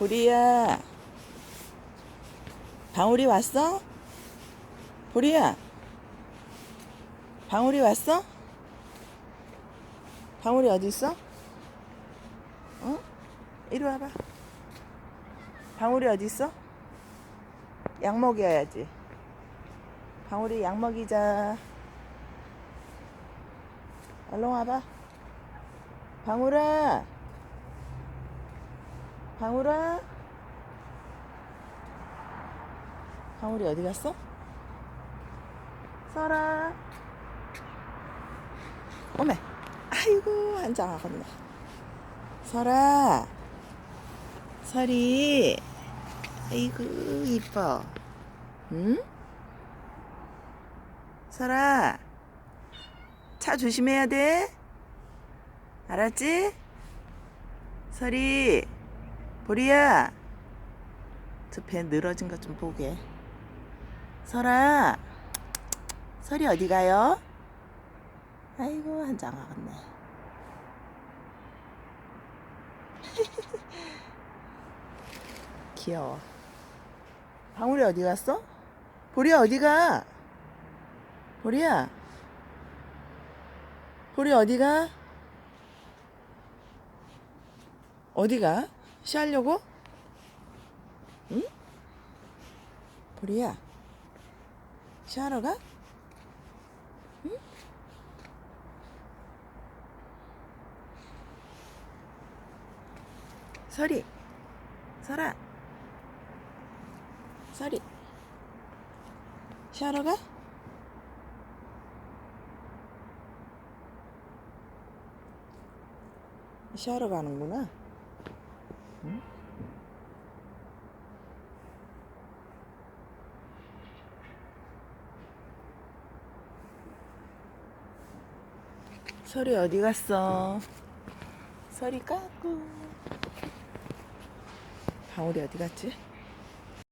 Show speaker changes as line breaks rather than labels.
보리야. 방울이 왔어? 보리야. 방울이 왔어? 방울이 어디 있어? 어? 이리 와봐. 방울이 어디 있어? 약 먹여야지. 방울이 약 먹이자. 얼른 와봐. 방울아. 방울아. 방울이 어디 갔어? 설아. 어메. 아이고, 한장하겠네. 설아. 설이. 아이고, 이뻐. 응? 설아. 차 조심해야 돼. 알았지? 설이. 보리야. 저 배 늘어진 것 좀 보게. 설아. 설이 어디 가요? 아이고, 한장 하겠네. 귀여워. 방울이 어디 갔어? 보리야 어디 가? 보리야. 보리 어디 가? 어디 가? 쉬하려고? 응? 보리야. 쉬하러 가? 응? 설이. 설아. 설이. 쉬하러 가? 쉬하러 가는구나. 응? 설이 어디 갔어? 설이 까꿍. 방울이 어디 갔지?